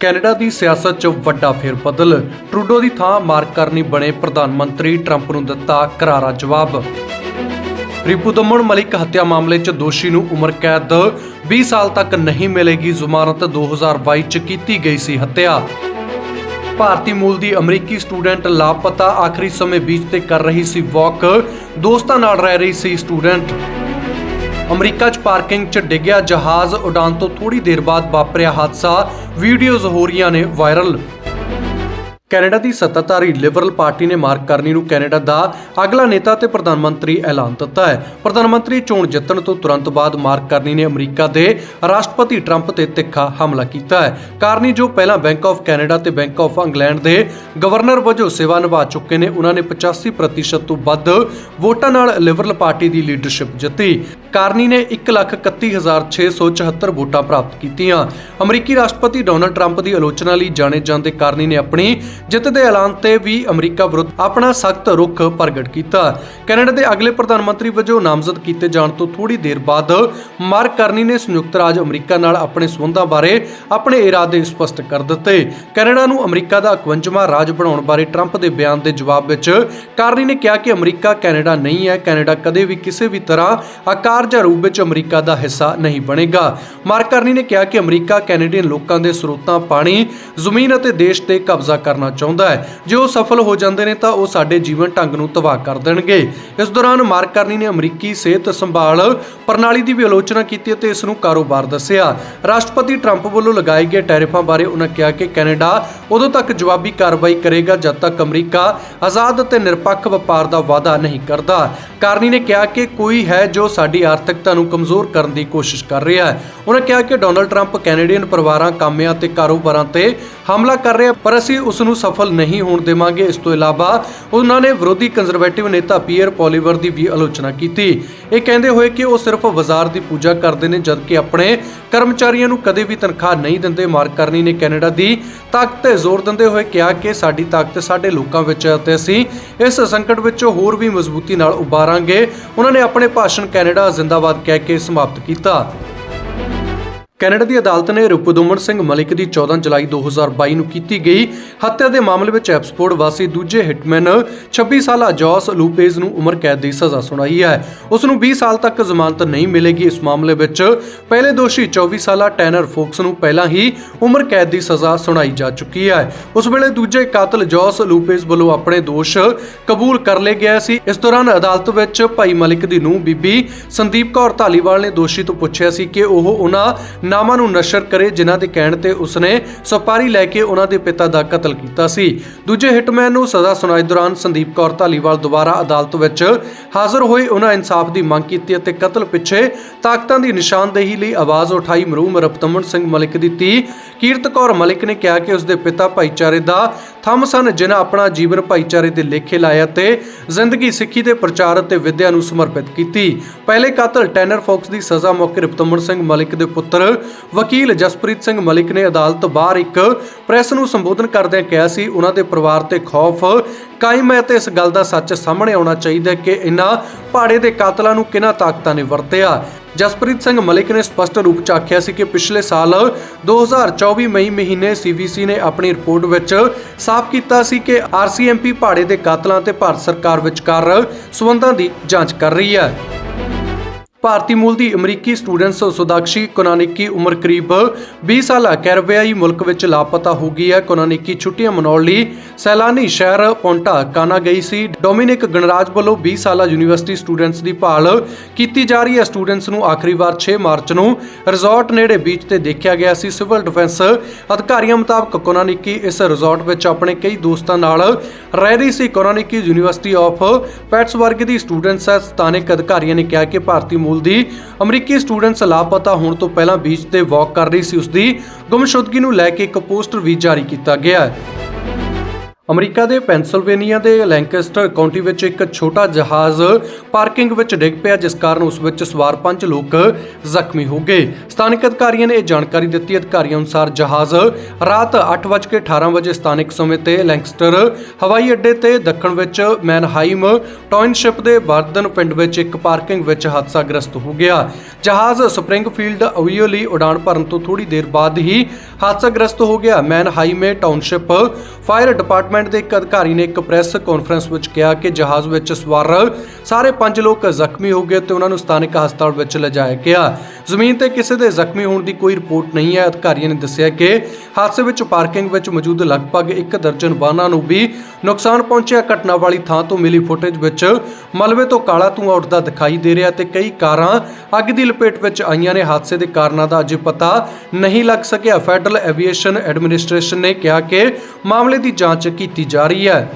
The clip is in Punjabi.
ਕੈਨੇਡਾ ਦੀ ਸਿਆਸਤ 'ਚ ਵੱਡਾ ਫੇਰਬਦਲ। ਟਰੂਡੋ ਦੀ ਥਾਂ ਮਾਰਕ ਕਰਨੀ ਬਣੇ ਪ੍ਰਧਾਨ ਮੰਤਰੀ ਟਰੰਪ ਨੂੰ ਦਿੱਤਾ ਕਰਾਰਾ ਜਵਾਬ। ਰਿਪੁਦਮਨ ਮਲਿਕ ਹੱਤਿਆ ਮਾਮਲੇ 'ਚ ਦੋਸ਼ੀ ਨੂੰ ਉਮਰ ਕੈਦ। 20 ਸਾਲ ਤੱਕ ਨਹੀਂ ਮਿਲੇਗੀ ਜ਼ਮਾਨਤ 2022 'ਚ ਕੀਤੀ ਗਈ ਸੀ ਹੱਤਿਆ। ਭਾਰਤੀ ਮੂਲ ਦੀ ਅਮਰੀਕੀ ਸਟੂਡੈਂਟ ਲਾਪਤਾ ਆਖਰੀ ਸਮੇਂ ਬੀਚ ਤੇ ਕਰ ਰਹੀ ਸੀ ਵਾਕ। ਦੋਸਤਾਂ ਨਾਲ ਰਹਿ ਰਹੀ ਸੀ ਸਟੂਡੈਂਟ। ਅਮਰੀਕਾ 'ਚ ਪਾਰਕਿੰਗ 'ਚ ਡਿੱਗਿਆ ਜਹਾਜ਼ ਉਡਾਨ ਤੋਂ ਥੋੜੀ ਦੇਰ ਬਾਅਦ ਵਾਪਰਿਆ ਹਾਦਸਾ। ਵੀਡੀਓਜ਼ ਹੋ ਰਹੀਆਂ ਨੇ ਵਾਇਰਲ। ਕੈਨੇਡਾ ਦੀ ਸੱਤਾਧਾਰੀ ਲਿਬਰਲ ਪਾਰਟੀ ਨੇ ਮਾਰਕ ਕਰਨੀ ਨੂੰ ਕੈਨੇਡਾ ਦਾ ਅਗਲਾ ਨੇਤਾ ਤੇ ਪ੍ਰਧਾਨ ਮੰਤਰੀ ਐਲਾਨ ਦਿੱਤਾ ਹੈ। ਪ੍ਰਧਾਨ ਮੰਤਰੀ ਚੋਣ ਜਿੱਤਣ ਤੋਂ ਤੁਰੰਤ ਬਾਅਦ ਮਾਰਕ ਕਰਨੀ ਨੇ ਅਮਰੀਕਾ ਦੇ ਰਾਸ਼ਟਰਪਤੀ ਟਰੰਪ ਤੇ ਤਿੱਖਾ ਹਮਲਾ ਕੀਤਾ ਹੈ। ਕਾਰਨੀ ਜੋ ਪਹਿਲਾਂ ਬੈਂਕ ਆਫ ਕੈਨੇਡਾ ਤੇ ਬੈਂਕ ਆਫ ਇੰਗਲੈਂਡ ਦੇ ਗਵਰਨਰ ਵਜੋਂ ਸੇਵਾ ਨਿਭਾ ਚੁੱਕੇ ਨੇ, ਉਹਨਾਂ ਨੇ 85% ਤੋਂ ਵੱਧ ਵੋਟਾਂ ਨਾਲ ਲਿਬਰਲ ਪਾਰਟੀ ਦੀ ਲੀਡਰਸ਼ਿਪ ਜਿੱਤੀ। ਕਾਰਨੀ ਨੇ 131674 ਵੋਟਾਂ ਪ੍ਰਾਪਤ ਕੀਤੀਆਂ। ਅਮਰੀਕੀ ਰਾਸ਼ਟਰਪਤੀ ਡੋਨਲਡ ਟਰੰਪ ਦੀ ਆਲੋਚਨਾ ਲਈ ਜਾਣੇ ਜਾਂਦੇ ਕਾਰਨੀ ਨੇ ਆਪਣੀ ਜਿੱਤ ਦੇ ਐਲਾਨ ਤੇ ਵੀ ਅਮਰੀਕਾ ਵਿਰੁੱਧ ਆਪਣਾ ਸਖਤ ਰੁਖ ਪ੍ਰਗਟ ਕੀਤਾ। ਕੈਨੇਡਾ ਦੇ ਅਗਲੇ ਪ੍ਰਧਾਨ ਮੰਤਰੀ ਵਜੋਂ ਨਾਮਜ਼ਦ ਕੀਤੇ ਜਾਣ ਤੋਂ ਥੋੜੀ ਦੇਰ ਬਾਅਦ ਮਾਰਕ ਕਾਰਨੀ ਨੇ ਸੰਯੁਕਤ ਰਾਜ ਅਮਰੀਕਾ ਨਾਲ ਆਪਣੇ ਸਬੰਧਾਂ ਬਾਰੇ ਆਪਣੇ ਇਰਾਦੇ ਸਪਸ਼ਟ ਕਰ ਦਿੱਤੇ। ਕੈਨੇਡਾ ਨੂੰ ਅਮਰੀਕਾ ਦਾ 51ਵਾਂ ਰਾਜ ਬਣਾਉਣ ਬਾਰੇ ਟਰੰਪ ਦੇ ਬਿਆਨ ਦੇ ਜਵਾਬ ਵਿੱਚ ਕਾਰਨੀ ਨੇ ਕਿਹਾ ਕਿ ਅਮਰੀਕਾ ਕੈਨੇਡਾ ਨਹੀਂ ਹੈ। ਕੈਨੇਡਾ ਕਦੇ ਵੀ ਕਿਸੇ ਵੀ ਤਰ੍ਹਾਂ ਆਕਾਰ ਜਾਂ ਰੂਪ ਵਿੱਚ ਅਮਰੀਕਾ ਦਾ ਹਿੱਸਾ ਨਹੀਂ ਬਣੇਗਾ। ਮਾਰਕਰਨੀ ਨੇ ਕਿਹਾ ਕਿ ਅਮਰੀਕਾ ਕੈਨੇਡੀਅਨ ਲੋਕਾਂ ਦੇ ਸਰੋਤਾਂ ਪਾਣੀ, ਜ਼ਮੀਨ ਅਤੇ ਦੇਸ਼ ਤੇ ਕਬਜ਼ਾ ਕਰਨਾ ਚਾਹੁੰਦਾ ਹੈ। ਜੇ ਉਹ ਸਫਲ ਹੋ ਜਾਂਦੇ ਨੇ ਤਾਂ ਉਹ ਸਾਡੇ ਜੀਵਨ ਢੰਗ ਨੂੰ ਤਬਾਹ ਕਰ ਦੇਣਗੇ। ਇਸ ਦੌਰਾਨ ਮਾਰਕ ਨੇ ਅਮਰੀਕੀ ਸਿਹਤ ਸੰਭਾਲ ਪ੍ਰਣਾਲੀ ਦੀ ਵੀ ਆਲੋਚਨਾ ਕੀਤੀ ਅਤੇ ਇਸ ਨੂੰ ਕਾਰੋਬਾਰ ਦੱਸਿਆ। ਰਾਸ਼ਟਰਪਤੀ ਟਰੰਪ ਵੱਲੋਂ ਲਗਾਏ ਗਏ ਟੈਰਿਫਾਂ ਬਾਰੇ ਉਹਨਾਂ ਕਿਹਾ ਕਿ ਕੈਨੇਡਾ ਉਦੋਂ ਤੱਕ ਜਵਾਬੀ ਕਾਰਵਾਈ ਕਰੇਗਾ ਜਦ ਤੱਕ ਅਮਰੀਕਾ ਆਜ਼ਾਦ ਅਤੇ ਨਿਰਪੱਖ ਵਪਾਰ ਦਾ ਵਾਅਦਾ ਨਹੀਂ ਕਰਦਾ। ਕਾਰਨੀ ਨੇ ਕਿਹਾ ਕਿ ਕੋਈ ਹੈ ਜੋ ਸਾਡੀ ਆਰਥਿਕਤਾ ਨੂੰ ਕਮਜ਼ੋਰ ਕਰਨ ਦੀ ਕੋਸ਼ਿਸ਼ ਕਰ ਰਿਹਾ ਹੈ। ਉਹਨਾਂ ਕਿਹਾ ਕਿ ਡੋਨਲਡ ਟਰੰਪ ਕੈਨੇਡੀਅਨ ਪਰਿਵਾਰਾਂ, ਕਾਮਿਆਂ ਤੇ ਕਾਰੋਬਾਰਾਂ ਤੇ ਹਮਲਾ ਕਰ ਰਿਹਾ, ਪਰ ਅਸੀਂ ਉਸ ਨੂੰ ਸਫਲ ਨਹੀਂ ਹੋਣ ਦੇਵਾਂਗੇ। ਇਸ ਤੋਂ ਇਲਾਵਾ ਉਹਨਾਂ ਨੇ ਵਿਰੋਧੀ ਕੰਜ਼ਰਵੇਟਿਵ ਨੇਤਾ ਪੀਅਰ ਪੋਲੀਵਰ ਦੀ ਵੀ ਆਲੋਚਨਾ ਕੀਤੀ। ਇਹ ਕਹਿੰਦੇ ਹੋਏ ਕਿ ਉਹ ਸਿਰਫ ਬਾਜ਼ਾਰ ਦੀ ਪੂਜਾ ਕਰਦੇ ਨੇ, ਜਦਕਿ ਆਪਣੇ ਕਰਮਚਾਰੀਆਂ ਨੂੰ ਕਦੇ ਵੀ ਤਨਖਾਹ ਨਹੀਂ ਦਿੰਦੇ। ਮਾਰਕ ਕਰਨੀ ਨੇ ਕੈਨੇਡਾ ਦੀ ਤਾਕਤ ਤੇ ਜ਼ੋਰ ਦਿੰਦੇ ਹੋਏ ਕਿਹਾ ਕਿ ਸਾਡੀ ਤਾਕਤ ਸਾਡੇ ਲੋਕਾਂ ਵਿੱਚ ਹੈ ਅਤੇ ਅਸੀਂ ਇਸ ਸੰਕਟ ਵਿੱਚੋਂ ਹੋਰ ਵੀ ਮਜ਼ਬੂਤੀ ਨਾਲ ਉਭਾਰਾਂਗੇ। ਉਹਨਾਂ ਨੇ ਆਪਣੇ ਭਾਸ਼ਣ ਕੈਨੇਡਾ ਜ਼ਿੰਦਾਬਾਦ ਕਹਿ ਕੇ ਸਮਾਪਤ ਕੀਤਾ। ਕੈਨੇਡਾ ਦੀ ਅਦਾਲਤ ਨੇ ਰੁਪਦੁਮਨ ਸਿੰਘ ਮਲਿਕ ਦੀ 14 ਜੁਲਾਈ 2022 ਨੂੰ ਕੀਤੀ ਗਈ ਹੱਤਿਆ ਦੇ ਮਾਮਲੇ ਵਿੱਚ ਐਪਸਪੋਰਟ ਵਾਸੀ ਦੂਜੇ ਹਿਟਮੈਨ 26 ਸਾਲਾ ਜੌਸ ਲੂਪੇਜ਼ ਨੂੰ ਉਮਰ ਕੈਦ ਦੀ ਸਜ਼ਾ ਸੁਣਾਈ ਹੈ। ਉਸ ਨੂੰ 20 ਸਾਲ ਤੱਕ ਜ਼ਮਾਨਤ ਨਹੀਂ ਮਿਲੇਗੀ। ਇਸ ਮਾਮਲੇ ਵਿੱਚ ਪਹਿਲੇ ਦੋਸ਼ੀ 24 ਸਾਲਾ ਟੈਨਰ ਫੋਕਸ ਨੂੰ ਪਹਿਲਾਂ ਹੀ ਉਮਰ ਕੈਦ ਦੀ ਸਜ਼ਾ ਸੁਣਾਈ ਜਾ ਚੁੱਕੀ ਹੈ। ਉਸ ਵੇਲੇ ਦੂਜੇ ਕਾਤਲ ਜੌਸ ਲੂਪੇਜ਼ ਵੱਲੋਂ ਆਪਣੇ ਦੋਸ਼ ਕਬੂਲ ਕਰ ਲਏ ਗਿਆ ਸੀ। ਇਸ ਦੌਰਾਨ ਅਦਾਲਤ ਵਿੱਚ ਭਾਈ ਮਲਿਕ ਦੀ ਨੂੰ ਬੀਬੀ ਸੰਦੀਪ ਕੌਰ ਧਾਲੀਵਾਲ ਨੇ ਦੋਸ਼ੀ ਤੋਂ ਪੁੱਛਿਆ ਸੀ ਕਿ ਉਹ ਉਹਨਾਂ ਨਾਮਾਂ ਨੂੰ ਨਸ਼ਰ ਕਰੇ, ਜਿਨ੍ਹਾਂ ਦੇ ਕਹਿਣ ਤੇ ਉਸਨੇ ਸੁਪਾਰੀ ਲੈ ਕੇ ਉਹਨਾਂ ਦੇ ਪਿਤਾ ਦਾ ਕਤਲ ਕੀਤਾ ਸੀ। ਦੂਜੇ ਹਿਟਮੈਨ ਨੂੰ ਸਜ਼ਾ ਸੁਣਾਈ ਦੌਰਾਨ ਸੰਦੀਪ ਕੌਰ ਧਾਲੀਵਾਲ ਦੁਬਾਰਾ ਅਦਾਲਤ ਵਿੱਚ ਹਾਜ਼ਰ ਹੋਏ। ਉਹਨਾਂ ਇਨਸਾਫ ਦੀ ਮੰਗ ਕੀਤੀ ਅਤੇ ਕਤਲ ਪਿੱਛੇ ਤਾਕਤਾਂ ਦੀ ਨਿਸ਼ਾਨਦੇਹੀ ਲਈ ਆਵਾਜ਼ ਉਠਾਈ। ਮਰੂਮ ਰਪਤਮਨ ਸਿੰਘ ਮਲਿਕ ਦੀ ਧੀ ਕੀਰਤ ਕੌਰ ਮਲਿਕ ਨੇ ਕਿਹਾ ਕਿ ਉਸਦੇ ਪਿਤਾ ਭਾਈਚਾਰੇ ਦਾ ਥੰਮ ਸਨ ਜਿਨ੍ਹਾਂ ਆਪਣਾ ਜੀਵਨ, ਭਾਈਚਾਰੇ ਦੇ ਲੇਖੇ ਲਾਇਆ ਤੇ ਜ਼ਿੰਦਗੀ, ਸਿੱਖੀ ਦੇ ਪ੍ਰਚਾਰ ਅਤੇ ਵਿਦਿਆ ਨੂੰ ਸਮਰਪਿਤ ਕੀਤੀ। ਪਹਿਲੇ ਕਾਤਲ ਟੈਨਰ ਫੌਕਸ ਦੀ ਸਜ਼ਾ ਮੌਕੇ ਰਪਤਮਨ ਸਿੰਘ ਮਲਿਕ ਦੇ ਪੁੱਤਰ ਵਕੀਲ ਜਸਪ੍ਰੀਤ ਸਿੰਘ ਮਲਿਕ ਨੇ ਅਦਾਲਤ ਬਾਹਰ ਇੱਕ ਪ੍ਰੈਸ ਨੂੰ ਸੰਬੋਧਨ ਕਰਦਿਆਂ ਕਿਹਾ ਸੀ, ਉਹਨਾਂ ਦੇ ਪਰਿਵਾਰ ਤੇ ਖੌਫ ਕਾਇਮ ਹੈ ਤੇ ਇਸ ਗੱਲ ਦਾ ਸੱਚ ਸਾਹਮਣੇ ਆਉਣਾ ਚਾਹੀਦਾ ਹੈ ਕਿ ਇਹਨਾਂ ਪਾੜੇ ਦੇ ਕਾਤਲਾਂ ਨੂੰ ਕਿਹਨਾਂ ਤਾਕਤਾਂ ਨੇ ਵਰਤਿਆ। ਜਸਪ੍ਰੀਤ ਸਿੰਘ ਮਲਿਕ ਨੇ ਸਪਸ਼ਟ ਰੂਪ ਚ ਆਖਿਆ ਸੀ ਕਿ ਪਿਛਲੇ ਸਾਲ 2024 ਮਈ ਮਹੀਨੇ ਸੀਬੀਸੀ ਨੇ ਆਪਣੀ ਰਿਪੋਰਟ ਵਿੱਚ ਸਾਫ਼ ਕੀਤਾ ਸੀ ਕਿ ਆਰਸੀਐਮਪੀ ਪਹਾੜੇ ਦੇ ਕਾਤਲਾਂ ਤੇ ਭਾਰਤ ਸਰਕਾਰ ਵਿਚਕਾਰ ਸਬੰਧਾਂ ਦੀ ਜਾਂਚ ਕਰ ਰਹੀ ਹੈ। ਭਾਰਤੀ ਮੂਲ ਦੀ ਅਮਰੀਕੀ ਸਟੂਡੈਂਟਸ ਸੁਦਾਕਸ਼ੀ ਕੋਨਾਨਿਕੀ ਉਮਰ ਕਰੀਬ 20 ਸਾਲਾ ਕੈਰਬਿਆਈ ਮੁਲਕ ਵਿੱਚ ਲਾਪਤਾ ਹੋ ਗਈ ਹੈ ਕੋਨਾਨਿਕੀ ਛੁੱਟੀਆਂ ਮਨਾਉਣ ਲਈ ਸੈਲਾਨੀ ਸ਼ਹਿਰ ਪੌਂਟਾ, ਕਾਨਾ ਗਈ ਸੀ। ਡੋਮਿਨਿਕ ਗਣਰਾਜ ਵੱਲੋਂ 20 ਸਾਲਾ ਯੂਨੀਵਰਸਿਟੀ ਸਟੂਡੈਂਟਸ ਦੀ ਭਾਲ ਕੀਤੀ ਜਾ ਰਹੀ ਹੈ ਸਟੂਡੈਂਟਸ ਨੂੰ ਆਖਰੀ ਵਾਰ 6 ਮਾਰਚ ਨੂੰ ਰਿਜ਼ੋਰਟ ਨੇੜੇ ਬੀਚ ਤੇ ਦੇਖਿਆ ਗਿਆ ਸੀ। ਸਿਵਲ ਡਿਫੈਂਸ ਅਧਿਕਾਰੀਆਂ ਮੁਤਾਬਕ ਕੋਨਾਨਿਕੀ ਇਸ ਰਿਜ਼ੋਰਟ ਵਿੱਚ ਆਪਣੇ ਕਈ ਦੋਸਤਾਂ ਨਾਲ ਰਹਿ ਰਹੀ ਸੀ। ਕੋਨਾਨਿਕੀ ਯੂਨੀਵਰਸਿਟੀ ਆਫ ਪੈਟਸਬਰਗ ਦੀ ਸਟੂਡੈਂਟਸ ਸਥਾਨਕ ਅਧਿਕਾਰੀਆਂ ਨੇ ਕਿਹਾ ਕਿ ਭਾਰਤੀ ਮੂਲ ਦੀ ਅਮਰੀਕੀ ਸਟੂਡੈਂਟਸ ਲਾਪਤਾ ਹੋਣ ਤੋਂ ਪਹਿਲਾਂ ਬੀਚ ਤੇ ਵਾਕ ਕਰ ਰਹੀ ਸੀ। ਉਸ ਦੀ ਗੁੰਮਸ਼ੁਦਗੀ ਨੂੰ ਲੈ ਕੇ ਇੱਕ ਪੋਸਟਰ ਵੀ ਜਾਰੀ ਕੀਤਾ ਗਿਆ ਹੈ। ਅਮਰੀਕਾ ਦੇ ਪੈਂਸਿਲਵੇਨੀਆ ਦੇ ਲੈਂਕਸਟਰ ਕਾਉਂਟੀ ਵਿੱਚ ਇੱਕ ਛੋਟਾ ਜਹਾਜ਼ ਪਾਰਕਿੰਗ ਵਿੱਚ ਡਿੱਗ ਪਿਆ, ਜਿਸ ਕਾਰਨ ਉਸ ਵਿੱਚ ਸਵਾਰ ਪੰਜ ਲੋਕ ਜ਼ਖਮੀ ਹੋ ਗਏ। ਸਥਾਨਕ ਅਧਿਕਾਰੀਆਂ ਨੇ ਇਹ ਜਾਣਕਾਰੀ ਦਿੱਤੀ। ਅਧਿਕਾਰੀਆਂ ਅਨੁਸਾਰ ਜਹਾਜ਼ ਰਾਤ 8:18 ਵਜੇ ਸਥਾਨਕ ਸਮੇਂ ਤੇ ਲੈਂਕਸਟਰ ਹਵਾਈ ਅੱਡੇ ਤੇ ਦੱਖਣ ਵਿੱਚ ਮੈਨਹਾਈਮ ਟਾਊਨਸ਼ਿਪ ਦੇ ਬਰਦਨ ਪਿੰਡ ਵਿੱਚ ਇੱਕ ਪਾਰਕਿੰਗ ਵਿੱਚ ਹਾਦਸਾਗ੍ਰਸਤ ਹੋ ਗਿਆ। ਜਹਾਜ਼ ਸਪ੍ਰਿੰਗਫੀਲਡ ਓਹੀਓ ਲਈ ਉਡਾਣ ਭਰਨ ਤੋਂ ਥੋੜੀ ਦੇਰ ਬਾਅਦ ਹੀ ਹਾਦਸਾਗ੍ਰਸਤ ਹੋ ਗਿਆ। ਮੈਨਹਾਈਮੇ ਟਾਊਨਸ਼ਿਪ ਫਾਇਰ ਡਿਪਾਰਟਮੈਂਟ ਦੇ ਇੱਕ ਅਧਿਕਾਰੀ ਨੇ ਇੱਕ ਪ੍ਰੈਸ ਕਾਨਫਰੰਸ ਵਿੱਚ ਕਿਹਾ ਕਿ ਜਹਾਜ਼ ਵਿੱਚ ਸਵਾਰ ਸਾਰੇ ਪੰਜ ਲੋਕ ਜ਼ਖਮੀ ਹੋ ਗਏ ਤੇ ਉਹਨਾਂ ਨੂੰ ਸਥਾਨਕ ਹਸਪਤਾਲ ਵਿੱਚ ਲਿਜਾਇਆ ਗਿਆ। ਜ਼ਮੀਨ ਤੇ ਕਿਸੇ ਦੇ ਜ਼ਖਮੀ ਹੋਣ ਦੀ ਕੋਈ ਰਿਪੋਰਟ ਨਹੀਂ ਹੈ। ਅਧਿਕਾਰੀਆਂ ਨੇ ਦੱਸਿਆ ਕਿ ਹਾਦਸੇ ਵਿੱਚ ਪਾਰਕਿੰਗ ਵਿੱਚ ਮੌਜੂਦ ਲਗਭਗ ਇੱਕ ਦਰਜਨ ਵਾਹਨਾਂ ਨੂੰ ਵੀ ਨੁਕਸਾਨ ਪਹੁੰਚਿਆ। ਘਟਨਾ ਵਾਲੀ ਥਾਂ ਤੋਂ ਮਿਲੀ ਫੁਟੇਜ ਵਿੱਚ ਮਲਬੇ ਤੋਂ ਕਾਲਾ ਧੂੰਆਂ ਉੱਠਦਾ ਦਿਖਾਈ ਦੇ ਰਿਹਾ ਤੇ ਕਈ ਕਾਰਾਂ ਅੱਗ ਦੀ ਲਪੇਟ ਵਿੱਚ ਆਈਆਂ ਨੇ। ਹਾਦਸੇ ਦੇ ਕਾਰਨਾਂ ਦਾ ਅਜੇ ਪਤਾ ਨਹੀਂ ਲੱਗ ਸਕਿਆ। ਫੈਡਰਲ ਐਵੀਏਸ਼ਨ ਐਡਮਿਨਿਸਟ੍ਰੇਸ਼ਨ ਨੇ ਕਿਹਾ ਕਿ ਮਾਮਲੇ ਦੀ ਜਾਂਚ ਕੀਤੀ ਜਾ ਰਹੀ ਹੈ।